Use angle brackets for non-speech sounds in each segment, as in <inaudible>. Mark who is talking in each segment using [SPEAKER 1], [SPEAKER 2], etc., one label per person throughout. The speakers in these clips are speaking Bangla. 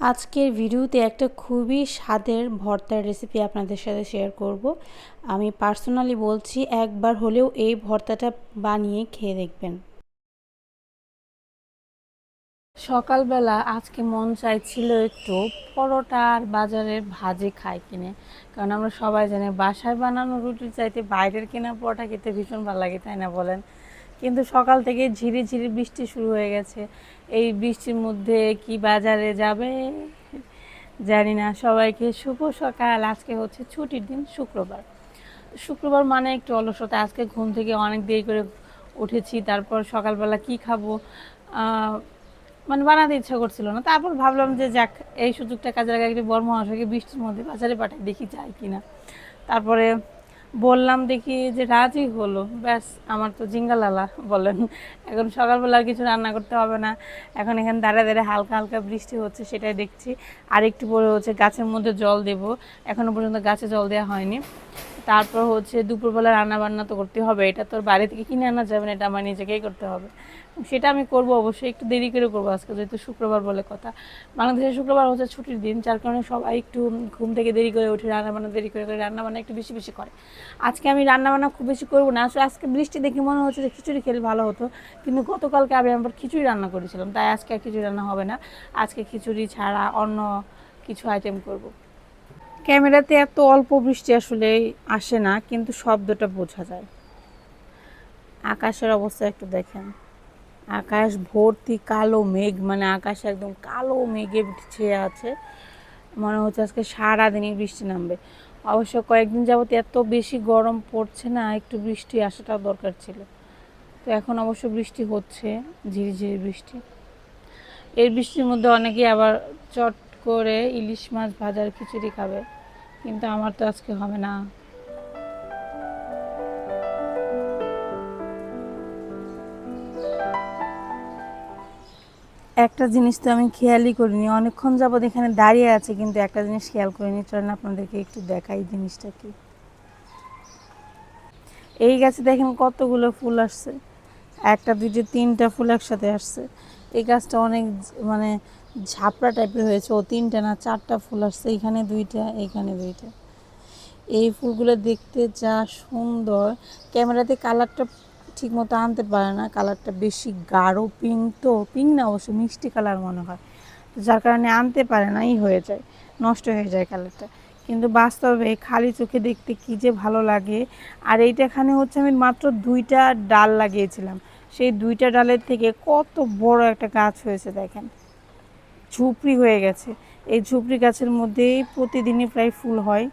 [SPEAKER 1] আজকের ভিডিওতে একটা খুবই স্বাদের ভর্তার রেসিপি আপনাদের সাথে শেয়ার করব। আমি পার্সোনালি বলছি, একবার হলেও এই ভর্তাটা বানিয়ে খেয়ে দেখবেন। সকালবেলা আজকে মন চাইছিল একটু পরোটা আর বাজারের ভাজি খাই কিনে। কারণ আমরা সবাই জানি বাসায় বানানো রুটির চাইতে বাইরের কেনা পরোটা খেতে ভীষণ ভালো লাগে, তাই না বলেন? কিন্তু সকাল থেকে ঝিরি ঝিরি বৃষ্টি শুরু হয়ে গেছে। এই বৃষ্টির মধ্যে কি বাজারে যাবে? জানি না। সবাইকে শুভ সকাল। আজকে হচ্ছে ছুটির দিন, শুক্রবার। শুক্রবার মানে একটু অলসতা। আজকে ঘুম থেকে অনেক দেরি করে উঠেছি। তারপর সকালবেলা কি খাব? মানে বানাতে ইচ্ছা করছিল না। তারপর ভাবলাম যে যাক, এই সুযোগটা কাজে লাগা একটু বড় মহাশয়কে বৃষ্টির মধ্যে বাজারে পাঠাই, দেখি যায় কিনা। তারপরে বললাম দেখি যে রাজি হলো। ব্যাস, আমার তো জিঙ্গালালা, বলেন। এখন সকালবেলা কিছু রান্না করতে হবে না। এখন এখানে দাঁড়ে দাঁড়ে হালকা হালকা বৃষ্টি হচ্ছে, সেটাই দেখছি। আর একটু পরে হচ্ছে গাছের মধ্যে জল দেব। এখনও পর্যন্ত গাছে জল দেওয়া হয়নি। তারপর হচ্ছে দুপুরবেলা রান্না বান্না তো করতে হবে, এটা তোর বাইরে থেকে কিনে আনা যাবে না, এটা আমার নিজেকেই করতে হবে। সেটা আমি করব অবশ্যই, একটু দেরি করে করব আজকে, যেহেতু শুক্রবার বলে কথা। বাংলাদেশে শুক্রবার হচ্ছে ছুটির দিন, যার কারণে সবাই একটু ঘুম থেকে দেরি করে উঠে রান্না বান্না দেরি করে করে রান্না বান্না একটু বেশি বেশি করে। আজকে আমি রান্না বান্না খুব বেশি করব না, আসলে আজকে বৃষ্টি দেখে মনে হচ্ছে যে খিচুড়ি খেলে ভালো হতো, কিন্তু গতকালকে আমি আবার খিচুড়ি রান্না করেছিলাম, তাই আজকে আর খিচুড়ি রান্না হবে না। আজকে খিচুড়ি ছাড়া অন্য কিছু আইটেম করব। ক্যামেরাতে এত অল্প বৃষ্টি আসলে আসে না, কিন্তু শব্দটা বোঝা যায়। আকাশের অবস্থা একটু দেখেন। আকাশ ভর্তি কালো মেঘ মানে আকাশ একদম কালো মেঘে ছেয়ে আছে। মনে হচ্ছে আজকে সারাদিনই বৃষ্টি নামবে। অবশ্য কয়েকদিন যাবত এত বেশি গরম পড়ছে না, একটু বৃষ্টি আসাটাও দরকার ছিল। তো এখন অবশ্য বৃষ্টি হচ্ছে, ঝিরিঝিরি বৃষ্টি। এই বৃষ্টির মধ্যে অনেকেই আবার চট করে ইলিশ মাছ ভাজার খিচুড়ি খাবে। কিন্তু আমার তো আজকে হবে না। একটা জিনিস তো আমি খেয়ালই করিনি, অনেকক্ষণ যাবৎ এখানে দাঁড়িয়ে আছে, কিন্তু একটা জিনিস খেয়াল করিনি। চলেন আপনাদেরকে একটু দেখাই জিনিসটা কি এই গাছে দেখেন কতগুলো ফুল আসছে। একটা, দুইটা, তিনটা ফুল একসাথে আসছে। এই গাছটা অনেক মানে ঝাপড়া টাইপের হয়েছে। ও তিনটা না চারটা ফুল আসছে এইখানে দুইটা এইখানে দুইটা। এই ফুলগুলো দেখতে যা সুন্দর। ক্যামেরাতে কালারটা ঠিক মতো আনতে পারে না, কালারটা বেশি গাঢ় পিঙ্ক তো। পিঙ্ক না অবশ্য মিষ্টি কালার মনে হয়। তো যার কারণে আনতে পারে না, ই হয়ে যায়, নষ্ট হয়ে যায় কালারটা। কিন্তু বাস্তবে খালি চোখে দেখতে কি যে ভালো লাগে। আর এইটাখানে হচ্ছে আমি মাত্র দুইটা ডাল লাগিয়েছিলাম। সেই দুইটা ডালের থেকে কত বড় একটা গাছ হয়েছে দেখেন। ঝুপড়ি হয়ে গেছে। এই ঝুপড়ি গাছের মধ্যেই প্রতিদিনই প্রায় ফুল হয়।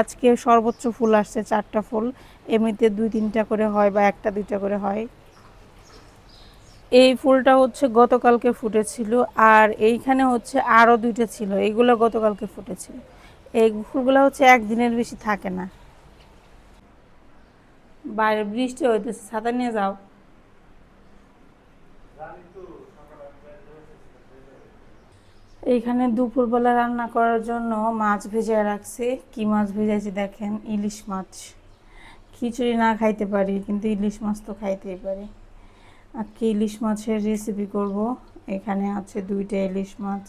[SPEAKER 1] আজকে সর্বোচ্চ ফুল আসছে চারটা ফুল। এমনিতে দুই তিনটা করে হয় বা একটা দুইটা করে হয়। এই ফুলটা হচ্ছে গতকালকে ফুটেছিল আর এইখানে হচ্ছে আরও দুইটা ছিল। এইগুলো গতকালকে ফুটেছিল। এই ফুলগুলো হচ্ছে একদিনের বেশি থাকে না। বাইরে বৃষ্টি হইতেছে, ছাতা নিয়ে যাও। এইখানে দুপুরবেলা রান্না করার জন্য মাছ ভেজে রাখছে। কি মাছ ভেজেছি দেখেন? ইলিশ মাছ। খিচুড়ি না খাইতে পারি, কিন্তু ইলিশ মাছ তো খাইতেই পারি। আজকে ইলিশ মাছের রেসিপি করব। এখানে আছে দুইটা ইলিশ মাছ,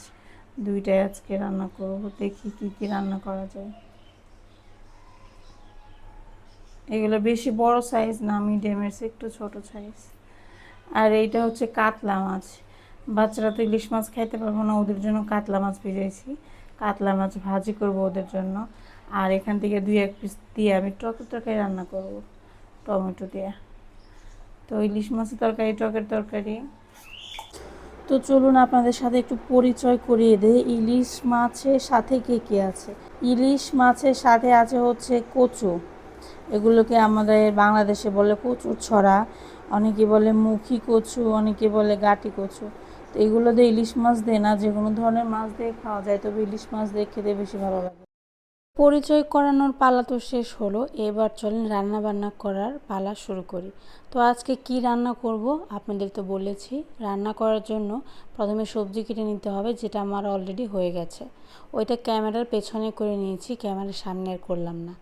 [SPEAKER 1] দুইটাই আজকে রান্না করব। দেখি কি কি রান্না করা যায়। এগুলো বেশি বড় সাইজ না মিডিয়ামের একটু ছোট সাইজ আর এইটা হচ্ছে কাতলা মাছ। বাচ্চারা তো ইলিশ মাছ খাইতে পারব না, ওদের জন্য কাতলা মাছ ভেজেছি কাতলা মাছ ভাজি করব ওদের জন্য। আর এখান থেকে দুই এক পিস দিয়ে আমি টকের তরকারি রান্না করব, টমেটো দিয়ে। তো ইলিশ মাছের তরকারি, টকের তরকারি। তো চলুন আপনাদের সাথে একটু পরিচয় করিয়ে দেই। ইলিশ মাছের সাথে কে কে আছে? ইলিশ মাছের সাথে আছে হচ্ছে কচু। এগুলোকে আমাদের বাংলাদেশে বলে কচুর ছড়া। অনেকে বলে মুখী কচু, অনেকে বলে গাটি কচু। এগুলো দিয়ে ইলিশ মাছ দিয়ে না, যে কোনো ধরনের মাছ দিয়ে খাওয়া যায়, তবে ইলিশ মাছ দিয়ে খেতে বেশি ভালো লাগে। পরিচয় করানোর পালা তো শেষ হলো, এবার চলেন রান্না বান্না করার পালা শুরু করি। তো আজকে কি রান্না করব? আপনাদের তো বলেছি, রান্না করার জন্য প্রথমে সবজি কেটে নিতে হবে, যেটা আমার অলরেডি হয়ে গেছে। ওইটা ক্যামেরার পেছনে করে নিয়েছি, ক্যামেরার সামনে আর করলাম না।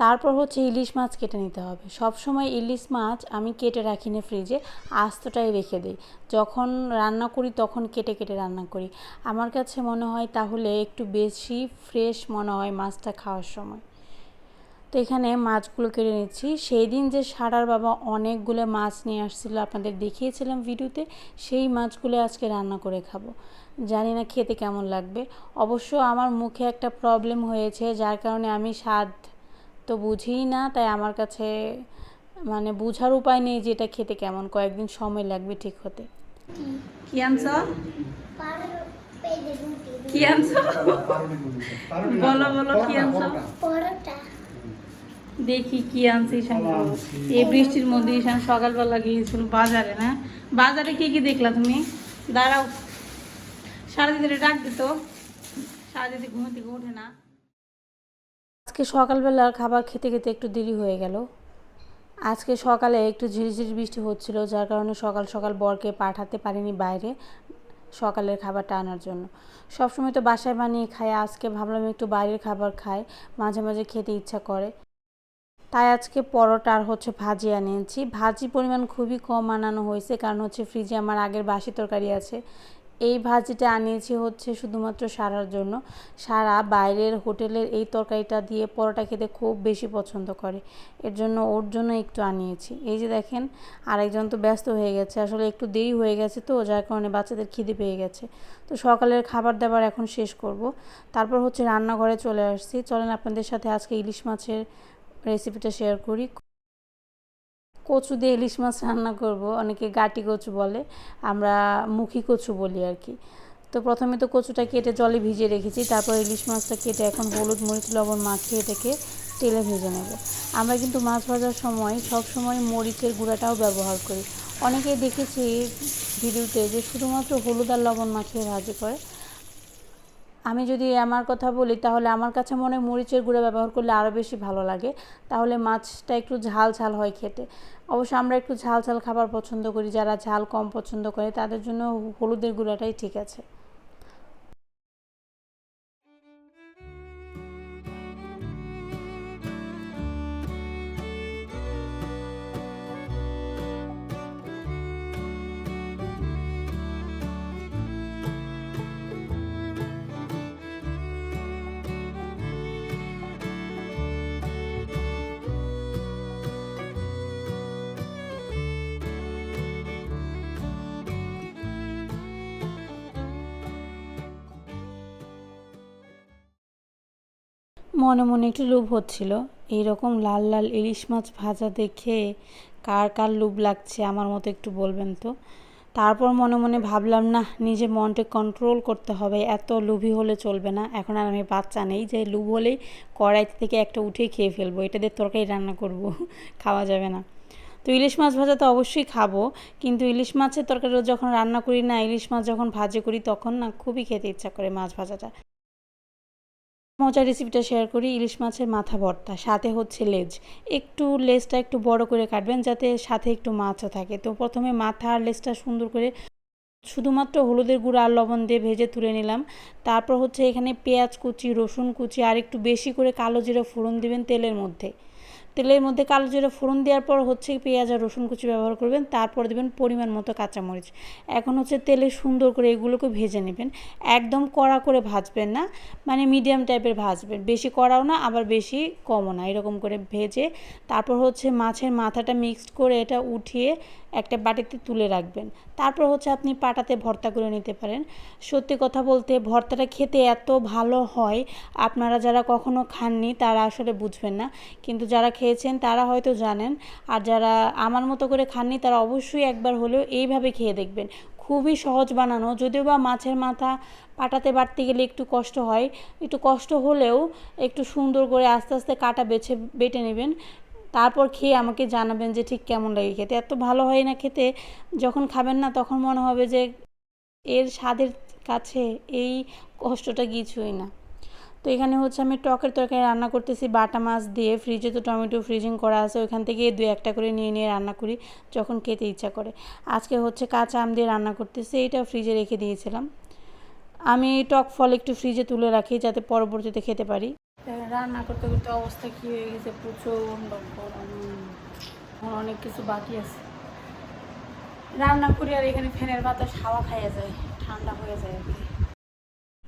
[SPEAKER 1] তারপর হচ্ছে ইলিশ মাছ কেটে নিতে হবে। সব সময় ইলিশ মাছ আমি কেটে রাখি না ফ্রিজে আস্তটাই রেখে দিই। যখন রান্না করি তখন কেটে কেটে রান্না করি। আমার কাছে মনে হয় তাহলে একটু বেশি ফ্রেশ মনে হয় মাছটা খাওয়ার সময়। তো এখানে মাছগুলো কেটে নিচ্ছি। সেই দিন যে সারার বাবা অনেকগুলো মাছ নিয়ে আসছিল, আপনাদের দেখিয়েছিলাম ভিডিওতে, সেই মাছগুলো আজকে রান্না করে খাব। জানি না খেতে কেমন লাগবে। অবশ্য আমার মুখে একটা প্রবলেম হয়েছে, যার কারণে আমি স্বাদ তো বুঝিই না তাই আমার কাছে মানে বুঝার উপায় নেই যে এটা খেতে কেমন কয়েকদিন সময় লাগবে ঠিক হতে। কি আনছ? কি আনছ? বলো বলো কি আনছো?
[SPEAKER 2] পরোটা।
[SPEAKER 1] দেখি কি আনছি এই বৃষ্টির মধ্যে ঈশান সকালবেলা গিয়েছিল বাজারে না? বাজারে কি কি দেখলা তুমি? দাঁড়াও। সারা দিদি ডাক দিত। সারা দিদি ঘুম থেকে ওঠে না। আজকে সকালবেলার খাবার খেতে খেতে একটু দেরি হয়ে গেল। আজকে সকালে একটু ঝিরিঝিরি বৃষ্টি হচ্ছিল, যার কারণে সকাল সকাল বরকে পাঠাতে পারিনি বাইরে সকালের খাবারটা আনার জন্য। সবসময় তো বাসায় বানিয়ে খাই আজকে ভাবলাম একটু বাইরের খাবার খাই, মাঝে মাঝে খেতে ইচ্ছা করে। তাই আজকে পরোটা আর হচ্ছে ভাজি আনিয়েছি। ভাজি পরিমাণ খুবই কম আনানো হয়েছে, কারণ হচ্ছে ফ্রিজে আমার আগের বাসি তরকারি আছে। এই ভাজিটা আনিয়েছি হচ্ছে শুধুমাত্র সারার জন্য। সারা বাইরের হোটেলের এই তরকারিটা দিয়ে পরোটা খেতে খুব বেশি পছন্দ করে। এর জন্য ওর জন্য একটু আনিয়েছি। এই যে দেখেন, আরেকজন তো ব্যস্ত হয়ে গেছে। আসলে একটু দেরি হয়ে গেছে তো, যার কারণে বাচ্চাদের খিদে পেয়ে গেছে। তো সকালের খাবার দাবার এখন শেষ করব। তারপর হচ্ছে রান্নাঘরে চলে আসছি। চলেন আপনাদের সাথে আজকে ইলিশ মাছের রেসিপিটা শেয়ার করি। কচু দিয়ে ইলিশ মাছ রান্না করব, অনেকে গাটি কচু বলে, আমরা মুখী কচু বলি আর কি। তো প্রথমে তো কচুটা কেটে জলে ভিজিয়ে রেখেছি, তারপর ইলিশ মাছটা কেটে এখন হলুদ, মরিচ, লবণ মাখিয়ে এটাকে তেলে ভেজে নেব। আমরা কিন্তু মাছ ভাজার সময় সব সময় মরিচের গুঁড়াটাও ব্যবহার করি। অনেকেই দেখেছি ভিডিওতে যে শুধুমাত্র হলুদ আর লবণ মাখিয়ে ভাজি করে আমি যদি আমার কথা বলি, তাহলে আমার কাছে মনে হয় মরিচের গুঁড়ো ব্যবহার করলে আরও বেশি ভালো লাগে। তাহলে মাছটা একটু ঝাল ঝাল হয় খেতে। অবশ্য আমরা একটু ঝাল ঝাল খাবার পছন্দ করি, যারা ঝাল কম পছন্দ করে, তাদের জন্য হলুদের গুঁড়াটাই ঠিক আছে। মনে মনে একটু লোভ হচ্ছিল। এইরকম লাল লাল ইলিশ মাছ ভাজা দেখে কার কার লোভ লাগছে আমার মতো একটু বলবেন তো? তারপর মনে মনে ভাবলাম না নিজে মনকে কন্ট্রোল করতে হবে। এত লোভী হলে চলবে না। এখন আর আমি বাচ্চা নেই। যে লোভ হলেই কড়াই থেকে একটা উঠেই খেয়ে ফেলব। এটা দিয়ে তরকারি রান্না করব। <laughs> খাওয়া যাবে না। তো ইলিশ মাছ ভাজা তো অবশ্যই খাব। কিন্তু ইলিশ মাছের তরকারি যখন রান্না করি না, ইলিশ মাছ যখন ভাজি করি, তখন না খুবই খেতে ইচ্ছা করে মাছ ভাজাটা। মজার রেসিপিটা শেয়ার করি, ইলিশ মাছের মাথা ভর্তা, সাথে হচ্ছে লেজ। একটু লেজটা একটু বড় করে কাটবেন যাতে সাথে একটু মাছও থাকে। তো প্রথমে মাথা আর লেজটা সুন্দর করে শুধুমাত্র হলুদের গুঁড়ো আর লবণ দিয়ে ভেজে তুলে নিলাম। তারপর হচ্ছে এখানে পেঁয়াজ কুচি, রসুন কুচি আর একটু বেশি করে কালো জিরা ফোড়ন দিবেন তেলের মধ্যে। তেলের মধ্যে কালো জিরা ফোড়ন দেওয়ার পর হচ্ছে পেঁয়াজ আর রসুন কুচি ব্যবহার করবেন, তারপর দেবেন পরিমাণ মতো কাঁচামরিচ। এখন হচ্ছে তেলে সুন্দর করে এগুলোকে ভেজে নেবেন। একদম কড়া করে ভাজবেন না মানে মিডিয়াম টাইপের ভাজবেন। বেশি কড়াও না, আবার বেশি কমও না, এরকম করে ভেজে তারপর হচ্ছে মাছের মাথাটা মিক্সড করে এটা উঠিয়ে একটা বাটিতে তুলে রাখবেন। তারপর হচ্ছে আপনি পাটাতে ভর্তা করে নিতে পারেন। সত্যি কথা বলতে ভর্তাটা খেতে এত ভালো হয়, আপনারা যারা কখনো খাননি তারা আসলে বুঝবেন না। কিন্তু যারা খেয়েছেন, তারা হয়তো জানেন। আর যারা আমার মতো করে খাননি, তারা অবশ্যই একবার হলেও এইভাবে খেয়ে দেখবেন। খুবই সহজ বানানো। যদিও বা মাছের মাথা পাটাতে বাটতে গেলে একটু কষ্ট হয়, একটু কষ্ট হলেও একটু সুন্দর করে আস্তে আস্তে কাটা বেছে, বেটে নেবেন। তারপর খেয়ে আমাকে জানাবেন যে ঠিক কেমন লাগে খেতে। এত ভালো হয় না খেতে, যখন খাবেন না তখন মনে হবে যে এর স্বাদের কাছে এই কষ্টটা কিছুই না। তো এখানে হচ্ছে আমি টকের তরকারি রান্না করতেছি, বাটা মাছ দিয়ে ফ্রিজে তো টমেটো ফ্রিজিং করা আছে, ওইখান থেকে দু একটা করে নিয়ে নিয়ে রান্না করি যখন খেতে ইচ্ছা করে। আজকে হচ্ছে কাঁচা আম দিয়ে রান্না করতেছি, এইটা ফ্রিজে রেখে দিয়েছিলাম। আমি টক ফল একটু ফ্রিজে তুলে রাখি যাতে পরবর্তীতে খেতে পারি। রান্না করতে করতে অবস্থা কী হয়ে গেছে? প্রচণ্ড গরম। অনেক কিছু বাকি আছে। রান্না করি আর এখানে ফ্যানের বাতাস হাওয়া খাইয়ে যায়, ঠান্ডা হয়ে যায় আর কি।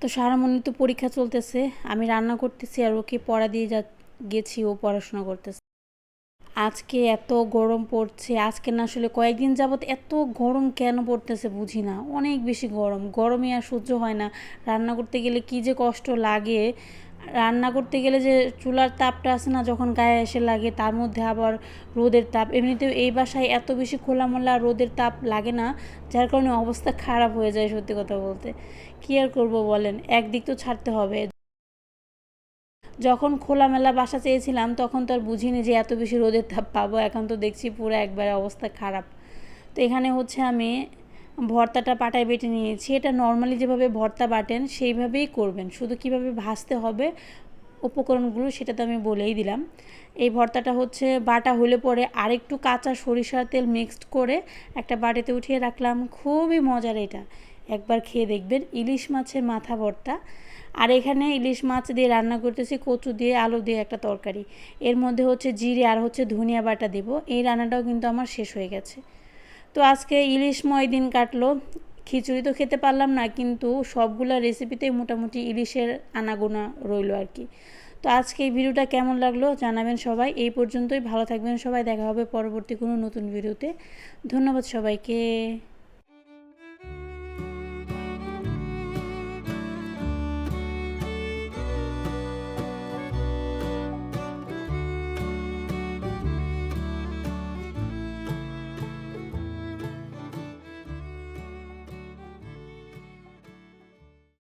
[SPEAKER 1] তো সারামণি তো পরীক্ষা চলতেছে, আমি রান্না করতেছি আর ওকে পড়া দিয়ে যা, গেছি, ও পড়াশোনা করতেছে। আজকে এত গরম পড়ছে, আজকে না আসলে কয়েকদিন যাবৎ এত গরম কেন পড়তেছে বুঝি না, অনেক বেশি গরম, গরমে আর সহ্য হয় না। রান্না করতে গেলে কি যে কষ্ট লাগে রান্না করতে গেলে যে চুলার তাপটা আছে না, যখন গায়ে এসে লাগে, তার মধ্যে আবার রোদের তাপ। এমনিতেও এই বাসায় এত বেশি খোলামেলা রোদের তাপ লাগে না, যার কারণে অবস্থা খারাপ হয়ে যায় সত্যি কথা বলতে। কী আর করব বলেন? একদিক তো ছাড়তে হবে। যখন খোলামেলা বাসা চেয়েছিলাম, তখন তো আর বুঝিনি যে এত বেশি রোদের তাপ পাবো। এখন তো দেখছি পুরো একবারে অবস্থা খারাপ। তো এখানে হচ্ছে আমি ভর্তাটা পাটায় বেটে নিয়েছি। এটা নর্মালি যেভাবে ভর্তা বাটেন, সেইভাবেই করবেন। শুধু কীভাবে ভাজতে হবে উপকরণগুলো সেটা তো আমি বলেই দিলাম। এই ভর্তাটা হচ্ছে বাটা হলে পরে আরেকটু কাঁচা সরিষার তেল মিক্সড করে একটা বাটিতে উঠিয়ে রাখলাম। খুবই মজার এটা। একবার খেয়ে দেখবেন, ইলিশ মাছের মাথা ভর্তা। আর এখানে ইলিশ মাছ দিয়ে রান্না করতেছি, কচু দিয়ে, আলু দিয়ে একটা তরকারি। এর মধ্যে হচ্ছে জিরে আর হচ্ছে ধনিয়া বাটা দেব। এই রান্নাটাও কিন্তু আমার শেষ হয়ে গেছে। তো আজকে ইলিশময় দিন কাটলো। খিচুড়ি তো খেতে পারলাম না, কিন্তু সবগুলো রেসিপিতেই মোটামুটি ইলিশের আনাগোনা রইল আর কি। তো আজকে এই ভিডিওটা কেমন লাগল জানাবেন সবাই। এই পর্যন্তই, ভালো থাকবেন সবাই, দেখা হবে পরবর্তী কোনো নতুন ভিডিওতে। ধন্যবাদ সবাইকে।